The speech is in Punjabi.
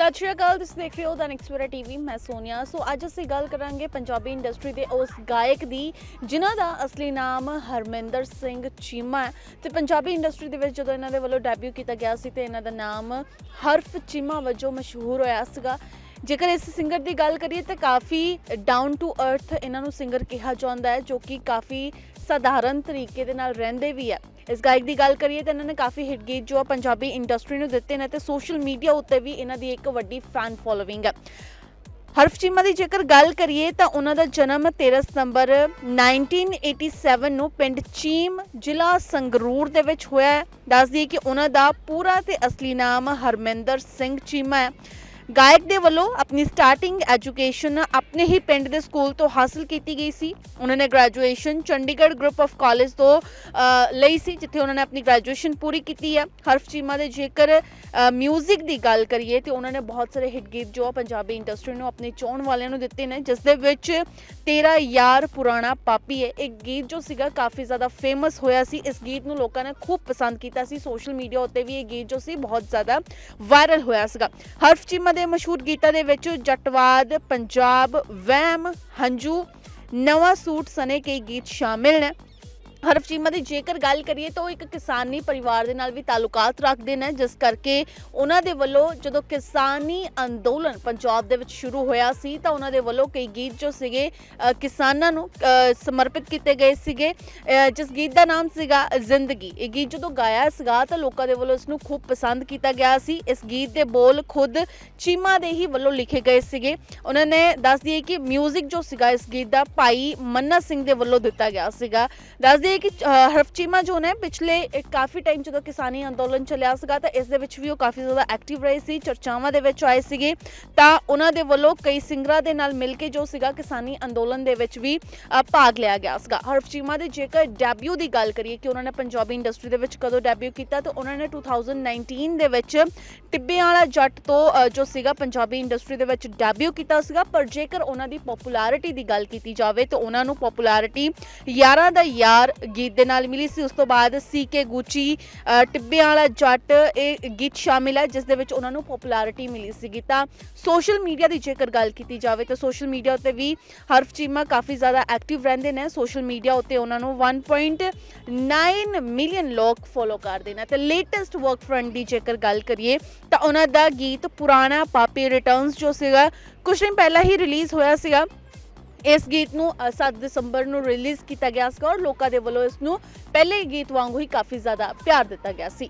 ਸਤਿ ਸ਼੍ਰੀ ਅਕਾਲ, ਤੁਸੀਂ ਦੇਖ ਰਹੇ ਹੋ ਦਾ ਸਵੇਰਾ ਟੀਵੀ ਮੈਂ ਸੋਨੀਆ। ਸੋ ਅੱਜ ਅਸੀਂ ਗੱਲ ਕਰਾਂਗੇ ਪੰਜਾਬੀ ਇੰਡਸਟਰੀ ਦੇ ਉਸ ਗਾਇਕ ਦੀ, ਜਿਨ੍ਹਾਂ ਦਾ ਅਸਲੀ ਨਾਮ ਹਰਮਿੰਦਰ ਸਿੰਘ ਚੀਮਾ ਹੈ। ਤੇ ਪੰਜਾਬੀ ਇੰਡਸਟਰੀ ਦੇ ਵਿੱਚ ਜਦੋਂ ਇਹਨਾਂ ਦੇ ਵੱਲੋਂ ਡੈਬਿਊ ਕੀਤਾ ਗਿਆ ਸੀ, ਤੇ ਇਹਨਾਂ ਦਾ ਨਾਮ ਹਰਫ ਚੀਮਾ ਵਜੋਂ ਮਸ਼ਹੂਰ ਹੋਇਆ ਸੀਗਾ। ਜੇਕਰ ਇਸ ਸਿੰਗਰ ਦੀ ਗੱਲ ਕਰੀਏ ਤਾਂ ਕਾਫੀ ਡਾਊਨ ਟੂ ਅਰਥ ਇਹਨਾਂ ਨੂੰ ਸਿੰਗਰ ਕਿਹਾ ਜਾਂਦਾ ਹੈ, ਜੋ ਕਿ ਕਾਫੀ ਸਧਾਰਨ ਤਰੀਕੇ ਦੇ ਨਾਲ ਰਹਿੰਦੇ ਵੀ ਹੈ। ਇਸ ਗਾਇਕ ਦੀ ਗੱਲ ਕਰੀਏ ਤਾਂ ਇਹਨਾਂ ਨੇ ਕਾਫੀ ਹਿੱਟ ਗੀਤ ਜੋ ਆ ਪੰਜਾਬੀ ਇੰਡਸਟਰੀ ਨੂੰ ਦਿੱਤੇ ਨੇ ਤੇ ਸੋਸ਼ਲ ਮੀਡੀਆ ਉੱਤੇ ਵੀ ਇਹਨਾਂ ਦੀ ਇੱਕ ਵੱਡੀ ਫੈਨ ਫੋਲੋਇੰਗ ਹੈ। ਹਰਫ ਚੀਮਾ ਦੀ ਜੇਕਰ ਗੱਲ ਕਰੀਏ ਤਾਂ ਉਹਨਾਂ ਦਾ ਜਨਮ 13 ਸਤੰਬਰ 1987 ਨੂੰ ਪਿੰਡ ਚੀਮ ਜ਼ਿਲ੍ਹਾ ਸੰਗਰੂਰ ਦੇ ਵਿੱਚ ਹੋਇਆ ਹੈ। ਦੱਸਦੀ ਦਈਏ ਕਿ ਉਹਨਾਂ ਦਾ ਪੂਰਾ ਤੇ ਅਸਲੀ ਨਾਮ ਹਰਮਿੰਦਰ ਸਿੰਘ ਚੀਮਾ ਹੈ। ਗਾਇਕ ਦੇ ਵੱਲੋਂ ਆਪਣੀ ਸਟਾਰਟਿੰਗ ਐਜੂਕੇਸ਼ਨ ਆਪਣੇ ਹੀ ਪਿੰਡ ਦੇ ਸਕੂਲ ਤੋਂ ਹਾਸਲ ਕੀਤੀ ਗਈ ਸੀ। ਉਹਨਾਂ ਨੇ graduation Chandigarh group of college ਤੋਂ ਲਈ ਸੀ, ਜਿੱਥੇ ਉਹਨਾਂ ਨੇ ਆਪਣੀ ਗ੍ਰੈਜੂਏਸ਼ਨ ਪੂਰੀ ਕੀਤੀ ਹੈ। ਹਰਫ ਚੀਮਾ ਦੇ ਜੇਕਰ ਮਿਊਜ਼ਿਕ ਦੀ ਗੱਲ ਕਰੀਏ ਤੇ ਉਹਨਾਂ ਨੇ ਬਹੁਤ ਸਾਰੇ ਹਿੱਟ ਗੀਤ ਜੋ ਆ ਪੰਜਾਬੀ ਇੰਡਸਟਰੀ ਨੂੰ ਆਪਣੇ ਚੋਣ ਵਾਲਿਆਂ ਨੂੰ ਦਿੱਤੇ ਨੇ, ਜਿਸ ਦੇ ਵਿੱਚ ਤੇਰਾ ਯਾਰ ਪੁਰਾਣਾ ਪਾਪੀ ਹੈ। ਇਹ ਗੀਤ ਜੋ ਸੀਗਾ ਕਾਫੀ ਜ਼ਿਆਦਾ ਫੇਮਸ ਹੋਇਆ ਸੀ। ਇਸ ਗੀਤ ਨੂੰ ਲੋਕਾਂ ਨੇ ਖੂਬ ਪਸੰਦ ਕੀਤਾ ਸੀ। ਸੋਸ਼ਲ ਮੀਡੀਆ ਉੱਤੇ ਵੀ ਇਹ ਗੀਤ ਜੋ ਸੀ ਬਹੁਤ ਜ਼ਿਆਦਾ ਵਾਇਰਲ ਹੋਇਆ ਸੀਗਾ। ਹਰਫ ਚੀਮਾ ਦੇ ਮਸ਼ਹੂਰ ਗੀਤਾਂ ਦੇ ਵਿੱਚ ਜੱਟਵਾਦ, ਪੰਜਾਬ, ਵਹਿਮ, ਹੰਝੂ, ਨਵਾਂ ਸੂਟ ਸਨੇ ਕਈ ਗੀਤ ਸ਼ਾਮਿਲ ਨੇ। ਹਰਫ ਚੀਮਾ ਦੀ ਜੇਕਰ ਗੱਲ ਕਰੀਏ ਤਾਂ ਉਹ ਇੱਕ ਕਿਸਾਨੀ ਪਰਿਵਾਰ ਦੇ ਨਾਲ ਵੀ ਤਾਲੁਕਾਤ ਰੱਖਦੇ ਨੇ, ਜਿਸ ਕਰਕੇ ਉਹਨਾਂ ਦੇ ਵੱਲੋਂ ਜਦੋਂ ਕਿਸਾਨੀ ਅੰਦੋਲਨ ਪੰਜਾਬ ਦੇ ਵਿੱਚ ਸ਼ੁਰੂ ਹੋਇਆ ਸੀ ਤਾਂ ਉਹਨਾਂ ਦੇ ਵੱਲੋਂ ਕਈ ਗੀਤ ਜੋ ਸੀਗੇ ਕਿਸਾਨਾਂ ਨੂੰ ਸਮਰਪਿਤ ਕੀਤੇ ਗਏ ਸੀਗੇ। ਜਿਸ ਗੀਤ ਦਾ ਨਾਮ ਸੀਗਾ ਜ਼ਿੰਦਗੀ। ਇਹ ਗੀਤ ਜਦੋਂ ਗਾਇਆ ਸੀਗਾ ਤਾਂ ਲੋਕਾਂ ਦੇ ਵੱਲੋਂ ਇਸ ਨੂੰ ਖੂਬ ਪਸੰਦ ਕੀਤਾ ਗਿਆ ਸੀ। ਇਸ ਗੀਤ ਦੇ ਬੋਲ ਖੁਦ ਚੀਮਾ ਦੇ ਹੀ ਵੱਲੋਂ ਲਿਖੇ ਗਏ ਸੀਗੇ। ਉਹਨਾਂ ਨੇ ਦੱਸ ਦਈਏ ਕਿ 뮤직 ਜੋ ਸੀਗਾ ਇਸ ਗੀਤ ਦਾ ਭਾਈ ਮੰਨਾ ਸਿੰਘ ਦੇ ਵੱਲੋਂ ਦਿੱਤਾ ਗਿਆ ਸੀਗਾ। ਦੱਸ ਦਈਏ ਕਿ ਅ, ਹਰਫ ਚੀਮਾ ਜੋ ਨੇ ਪਿਛਲੇ ਕਾਫੀ ਟਾਈਮ ਜਦੋਂ ਕਿਸਾਨੀ ਅੰਦੋਲਨ ਚੱਲਿਆ ਸੀਗਾ ਤਾਂ ਇਸ ਦੇ ਵਿੱਚ ਵੀ ਉਹ ਕਾਫੀ ਜ਼ਿਆਦਾ ਐਕਟਿਵ ਰਹੇ ਸੀ ਚਰਚਾਵਾਂ ਦੇ ਵਿੱਚ ਆਏ ਸੀਗੇ। ਤਾਂ ਉਹਨਾਂ ਦੇ ਵੱਲੋਂ ਕਈ ਸਿੰਗਰਾਂ ਦੇ ਨਾਲ ਮਿਲ ਕੇ ਜੋ ਸੀਗਾ ਕਿਸਾਨੀ ਅੰਦੋਲਨ ਦੇ ਵਿੱਚ ਵੀ ਭਾਗ ਲਿਆ ਗਿਆ ਸੀਗਾ। ਹਰਫ ਚੀਮਾ ਦੇ ਜੇਕਰ ਡੈਬਿਊ ਦੀ ਗੱਲ ਕਰੀਏ ਕਿ ਉਹਨਾਂ ਨੇ ਪੰਜਾਬੀ ਇੰਡਸਟਰੀ ਦੇ ਵਿੱਚ ਕਦੋਂ ਡੈਬਿਊ ਕੀਤਾ ਤਾਂ ਉਹਨਾਂ ਨੇ 2019 ਦੇ ਵਿੱਚ ਟਿੱਬਿਆਂ ਵਾਲਾ ਜੱਟ ਤੋਂ ਜੋ ਸੀਗਾ ਪੰਜਾਬੀ ਇੰਡਸਟਰੀ ਦੇ ਵਿੱਚ ਡੈਬਿਊ ਕੀਤਾ ਸੀਗਾ। ਪਰ ਜੇਕਰ ਉਹਨਾਂ ਦੀ ਪਪੂਲੈਰਿਟੀ ਦੀ ਗੱਲ ਕੀਤੀ ਜਾਵੇ ਤਾਂ ਉਹਨਾਂ ਨੂੰ ਪਪੂਲੈਰਿਟੀ ਯਾਰਾਂ ਦਾ ਯਾਰ ਗੀਤ ਦੇ ਨਾਲ ਮਿਲੀ ਸੀ। ਉਸ ਤੋਂ ਬਾਅਦ ਸੀਕੇ ਗੁੱਚੀ ਅ, ਟਿੱਬਿਆਂ ਵਾਲਾ ਜੱਟ ਇਹ ਗੀਤ ਸ਼ਾਮਿਲ ਹੈ ਜਿਸ ਦੇ ਵਿੱਚ ਉਹਨਾਂ ਨੂੰ ਪਪੂਲੈਰਿਟੀ ਮਿਲੀ ਸੀ ਤਾਂ ਸੋਸ਼ਲ ਮੀਡੀਆ ਦੀ ਜੇਕਰ ਗੱਲ ਕੀਤੀ ਜਾਵੇ ਤਾਂ ਸੋਸ਼ਲ ਮੀਡੀਆ ਉੱਤੇ ਵੀ ਹਰਫ ਚੀਮਾ ਕਾਫੀ ਜ਼ਿਆਦਾ ਐਕਟਿਵ ਰਹਿੰਦੇ ਨੇ। ਸੋਸ਼ਲ ਮੀਡੀਆ ਉੱਤੇ ਉਹਨਾਂ ਨੂੰ 1.9 ਮਿਲੀਅਨ ਲੋਕ ਫੋਲੋ ਕਰਦੇ ਨੇ। ਤੇ ਲੇਟੈਸਟ ਵਰਕ ਫਰੰਟ ਦੀ ਜੇਕਰ ਗੱਲ ਕਰੀਏ ਤਾਂ ਉਹਨਾਂ ਦਾ ਗੀਤ ਪੁਰਾਣਾ ਪਾਪੀ ਰਿਟਰਨਸ ਜੋ ਸੀਗਾ ਕੁਝ ਦਿਨ ਪਹਿਲਾਂ ਹੀ ਰਿਲੀਜ਼ ਹੋਇਆ ਸੀਗਾ। ਇਸ ਗੀਤ ਨੂੰ ਅ, 7 ਦਸੰਬਰ ਨੂੰ ਰਿਲੀਜ਼ ਕੀਤਾ ਗਿਆ ਸੀ ਔਰ ਲੋਕਾਂ ਦੇ ਵੱਲੋਂ ਇਸ ਨੂੰ ਪਹਿਲੇ ਗੀਤ ਵਾਂਗੂ ਹੀ ਕਾਫੀ ਜ਼ਿਆਦਾ ਪਿਆਰ ਦਿੱਤਾ ਗਿਆ ਸੀ।